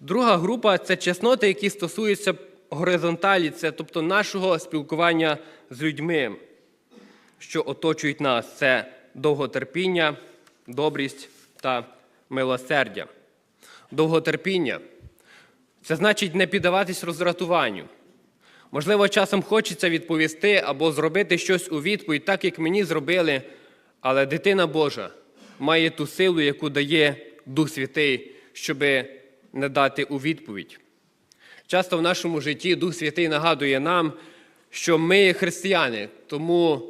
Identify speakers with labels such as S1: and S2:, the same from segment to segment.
S1: Друга група це чесноти, які стосуються горизонталі, це тобто нашого спілкування з людьми, що оточують нас. Це довготерпіння, добрість та милосердя. Довготерпіння це значить не піддаватись роздратуванню. Можливо, часом хочеться відповісти або зробити щось у відповідь, так як мені зробили, але дитина Божа має ту силу, яку дає Дух Святий, щоби не дати у відповідь. Часто в нашому житті Дух Святий нагадує нам, що ми християни, тому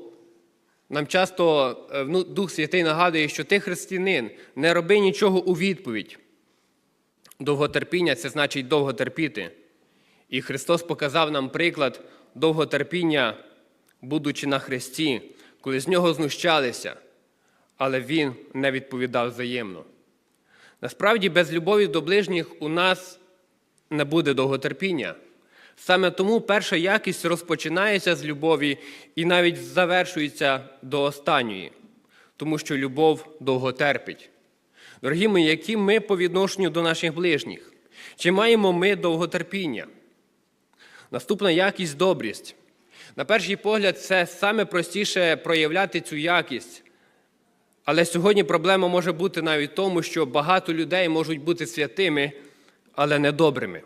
S1: нам часто е, ну, Дух Святий нагадує, що ти християнин, не роби нічого у відповідь. Довготерпіння це значить довго терпіти. І Христос показав нам приклад довготерпіння, будучи на хресті, коли з нього знущалися, але Він не відповідав взаємно. Насправді, без любові до ближніх у нас не буде довготерпіння. Саме тому перша якість розпочинається з любові і навіть завершується до останньої, тому що любов довго терпить. Дорогі мої, які ми по відношенню до наших ближніх? Чи маємо ми довготерпіння? Наступна якість добрість. На перший погляд, це саме простіше проявляти цю якість. Але сьогодні проблема може бути навіть в тому, що багато людей можуть бути святими, але недобрими.